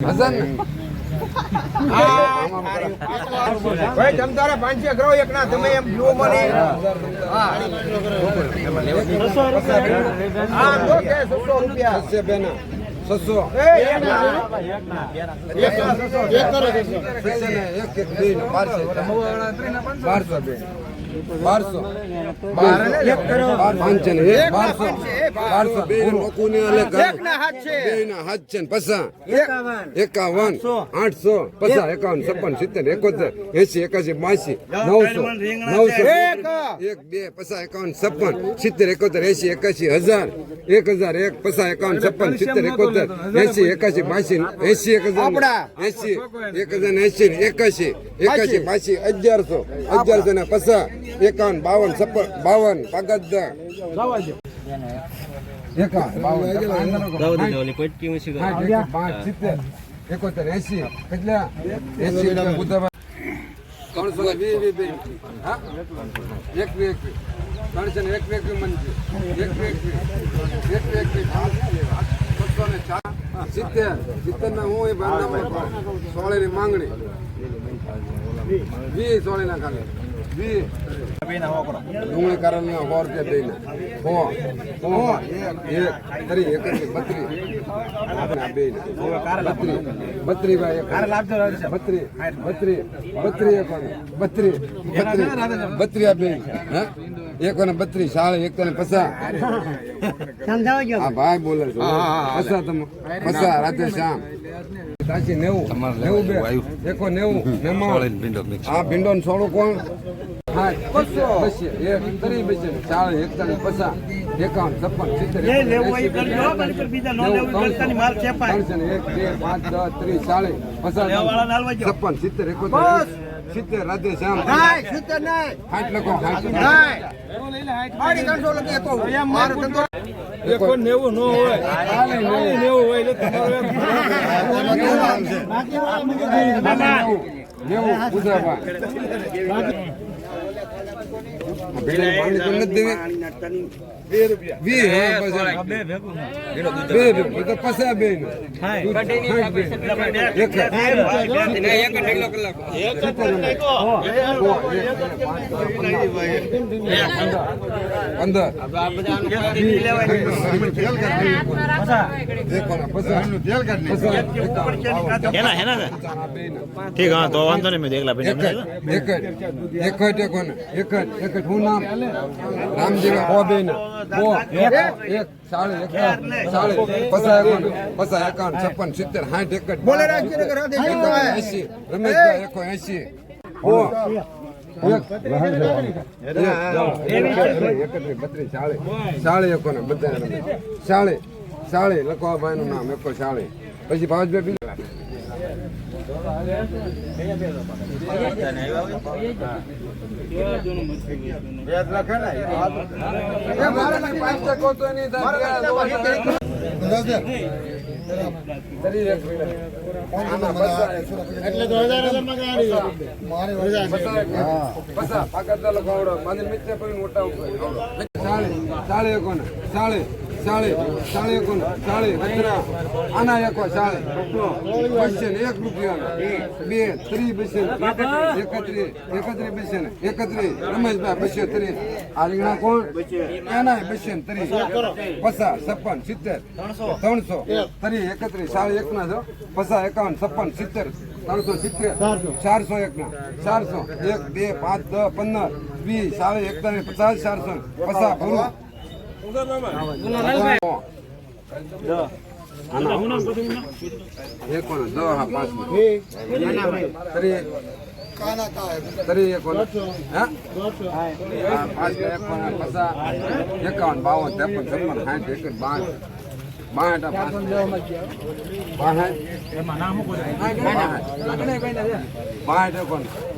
હસન ભાઈ તમ તારે પાંચસો કરો એક ના તમે એમ જુઓ મને. રૂપિયા. બેના. બારસો બે. બારસો. એકાવન. એકાવન. આઠસો. પચાસ એકાવન છપ્પન સિત્તેર એકોતેર એસી એકાસી બાસી નવસો. નવસો. એક. બે પચાસ એકાવન છપ્પન સિત્તેર એકોતેર એસી એકાસી હજાર. એક હજાર એક પચાસ એકાવન છપ્પન સિત્તેર એકોતેર એસી એકાસી બાસી એસી એક હજાર. આપડા. એસી એક હજાર એસી એકાસી એકાસી બાસી અગિયારસો. અગિયારસો ને પચાસ એકાવન બાવન છપ્પન બાવન પાગત એકાવન બાવન પાંચ, સિત્તેર, એકોતેર, એસી કેટલા? એસી. ત્રણસો. હા? એક વી, ત્રણસો ને એક વી, એક વી મંજૂર. એક વી, એક વી. એક વી, એક વી. બસો ને ચાર. સિત્તેર સિત્તેર ના હું એ બાંધામાં સોળે ની માંગણી વી સોળે ના ખાલી વી ડુંગળી કારણ ને સો રૂપિયા દઈને હો. હો. એક ત્રી એકત્રીસ બત્રી. આ બે ને. બત્રીસ બત્રીસ ભાઈ બત્રી. બત્રી. બત્રી બત્રી. બત્રીસ બત્રીસ આ બે હા? એક ને બત્રીસ સાડે એક ને પચાસ હા ભાઈ બોલે છે. પચાસ તમે. પચાસ રાતે શ્યામ સાચી નેવું. નેવું બે. એકો નેવું. આ ભીંડો ને સોળું કોણ? હા બસો. બસો. એક ત્રીસ બસો. ચાલીસ એકતાલીસ પચાસ. એકાવન છપ્પન સિત્તેર એક બે પાંચ દસ ત્રીસ ચાલીસ પચાસ છપ્પન સિત્તેર એકોતેર સિત્તેર રાધે શ્યામ. સિત્તેર હાથ લખો એકો નેવું નો હોય. નેવું હોય નેવું. નેવું ગુજરાત ભેળે પાણી તો નથી દેવી. બે રૂપિયા બે હા બસ બે બે તો પસા બે ને એક પંદર. ઠીક હા તો વાંધો નહીં મેં દેખલા ભાઈ એક જ. એક જ એક એક જ એક જ હું નામ રામજી હો બે ના એક સાડી એક સાડી પચાસ એકાવન પચાસ એકાવન છપ્પન સિત્તેર સાઠ એક જ બોલે. એંસી રમેશભાઈ એકો એંસી સાડી એકો ને બધા સાડી સાડી લખો ભાઈ નું નામ એકો સાડી પછી ભાવજભાઈ બીજું એ કોને? નહીં, એક. સાડી. સાડી એકોને. સાડી. એકોને. વચરા. આના એકો સાડી. બસો એક રૂપિયા બે ત્રીસ બસો એકત્રીસ એકત્રીસ બસો ને એકત્રીસ રમેશભાઈ બસો ત્રીસ આ રીંગણા કોણ એના બસેન ને ત્રીસ પચાસ છપ્પન સિત્તેર ત્રણસો ત્રીસ એકત્રીસ સાડી એક ના છો પચાસ એકાવન છપ્પન સિત્તેર ત્રણસો સિત્તેર ચારસો એક ના ચારસો એક બે પાંચ દસ પંદર વીસ સાડી એકતાલીસ પચાસ ચારસો પચાસ પૂરું એકાવન બાવન ત્રેપન છપ્પન સાઠ એક બાસઠ બાસઠ બાસઠ બાસઠ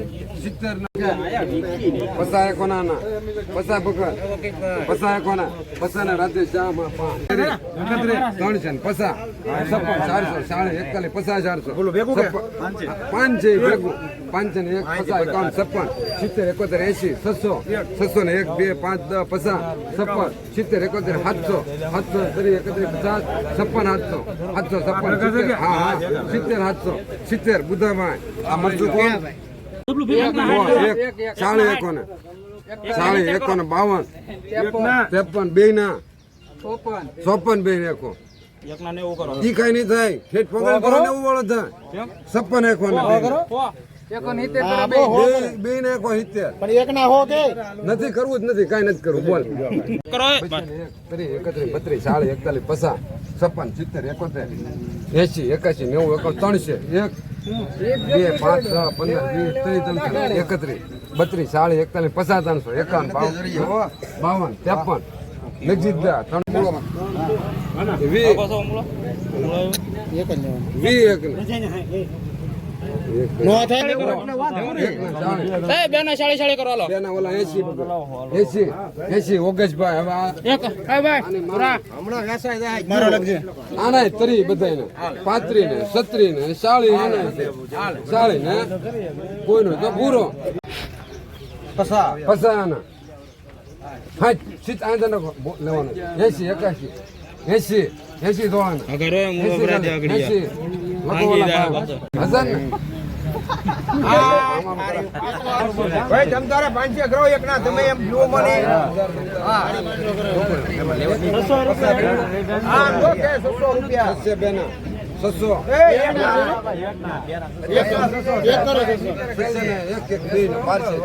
છે કોના સિત્તેર સિત્તેર સિત્તેર ના પસા એકોના ના કોના પસા ના રાતે ચા માં પાંચ ત્રણસો ને પસા છપ્પન ચારસો સાડે એકતાલીસ પસા ચારસો પાંચ છે ભેગું પાંચ ને એક પસા એકાવન છપ્પન સિત્તેર એકોતેર એસી છસો છસો ને એક બે પાંચ દસ પસા છપ્પન સિત્તેર એકોતેર સાતસો સાતસો તરી એકત્રીસ પચાસ છપ્પન સાતસો સાતસો છપ્પન હા હા સિત્તેર સાતસો સિત્તેર બુધામાં આ મરચું કોણ એક ચાળી એકોને ચાળી એકોને બાવન. ત્રેપન. બે ના ચોપન. બે ને એકો નેવું ઈ કઈ નહીં થાય. ઠેઠ પગાર કરો ને એવું વાળો થાય. છપ્પન એકો ને ને એકો નથી કરવું જ નથી કઈ નથી કરવું. બોલ. બત્રીસ સાડી એકતાલીસ પચાસ છપ્પન સિત્તેર એકોતેર એસી એકાસી નેવું એકાવન ત્રણસો એક બે પાંચ છ પંદર વીસ ત્રીસ એકત્રીસ બત્રીસ સાડી એકતાલીસ પચાસ ત્રણસો એકાવન બાવન ત્રેપન નજીક ત્રણ એક એ બે ના સાડી સાડી કરો હાલો. બેના ઓલા એસી એસી એસી ઓગસ્ટભાઈ હવે આ એક એ ભાઈ હમણાં વેચાઈ જાય. આના તરી બધાને પાંત્રી ને સત્રી ને સાળી ને સાળી ને કોઈનો તો પૂરો. પસા. પસાના હા સીટ આંધા લેવાનો. એસી એકાસી એસી એસી ધોવાના. હજાર ને. ભાઈ તમ તારે પાંચસો કરો એક ના તમે એમ જુઓ મને. છસો રૂપિયા. છસો બારસો.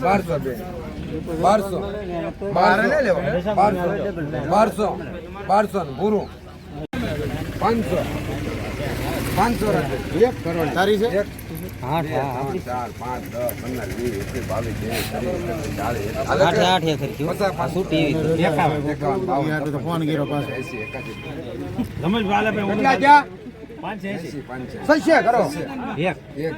બારસો બે. બારસો. બાર ને લેવો. બારસો. બારસો. બારસો પૂરું પાંચસો. પાંચસો એક કરોડ તારી છે? એક. આઠ ચાર પાંચ દસ પંદર વીસ એકવીસ બાવીસ ત્રેવીસ ચોવીસ ચાલીસ આઠ આઠ એકાવન એકાવન. ફોન ગીરો પાસે એસી એકાસી એક. એક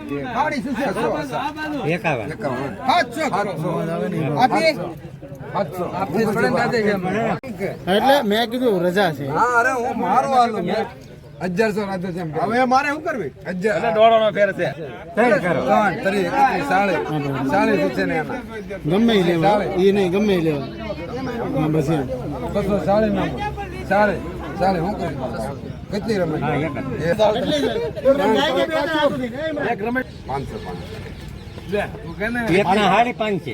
એટલે મેં કીધું રજા છે. અગિયારસો રાખ્યો છે હવે મારે શું કરવી? અગિયાર દોડવાનો ફેર છે. ત્રણ ત્રીસ એકત્રીસ સાડી સાડી છે ને એના ગમે લેવા. એ નહીં ગમે લેવા. બસ એમ. બસો સાડી નામ સાડી સાડી હું કરી? કેટલી રમે પાંચસો. પાંચ.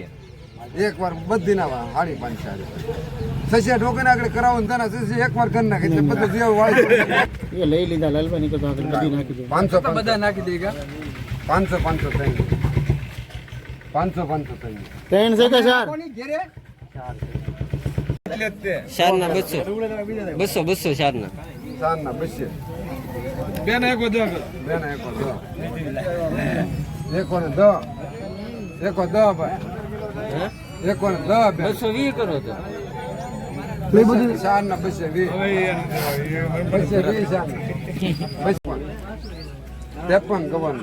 એક વાર બધી ના હાડી સાડી પાંચ ઢોકીને આગળ કરાવો ને તને સસ્યા એક વાર કરી નાખે એટલે બધું જીવ વાળી એ લઈ લીધા લાલભાઈ તો આગળ બધી નાખી દે. પાંચસો બધા નાખી દે પાંચસો પાંચસો ત્રણ પાંચસો પાંચસો ત્રણ ત્રણ છે કે ચાર? કોની ઘેરે? શારના બસો. બસો બસો ચાર ના બસે. બે ના એકો દો બે ના એકો દો. એકો ને દો. એકો દો ભાઈ. એકો ને દો બે બસો વી કરો તો. ચાર ના બસે બસે વી બસ પચપન ત્રેપન ગવન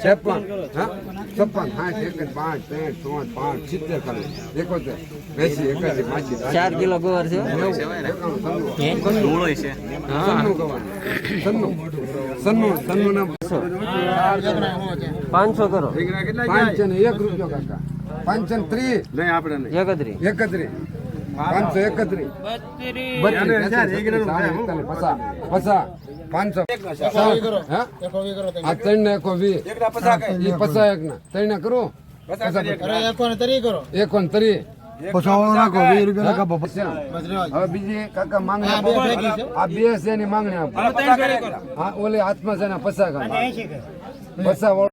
છપ્પન હા? છપ્પન સાઠ એક પાંચ ત્રણ ચોટ પાંચ સિત્તેર ખાલી એકોતેર. એસી એકાસી પાંચી ચાર કિલો ગોવાર છે. એકાણું, સન્નું. સન્નું. ગવાનું. સન્નું. સન્નું, સન્નું ના પાંચસો. કરો. પાંચ ને એક રૂપિયો કાકા. પાંચ ને ત્રીસ. એકત્રીસ એકત્રીસ. પાંચસો એકત્રીસ. પચાસ. પચાસ પાંચસો? આ ત્રણ ને એકો વી ઈ પચાસ એક ના. ત્રણ ને કરું પચાસ એકો ને. તરી ને બે છે. એની માંગણી ઓલી હાથમાં છે ને પસા વાળો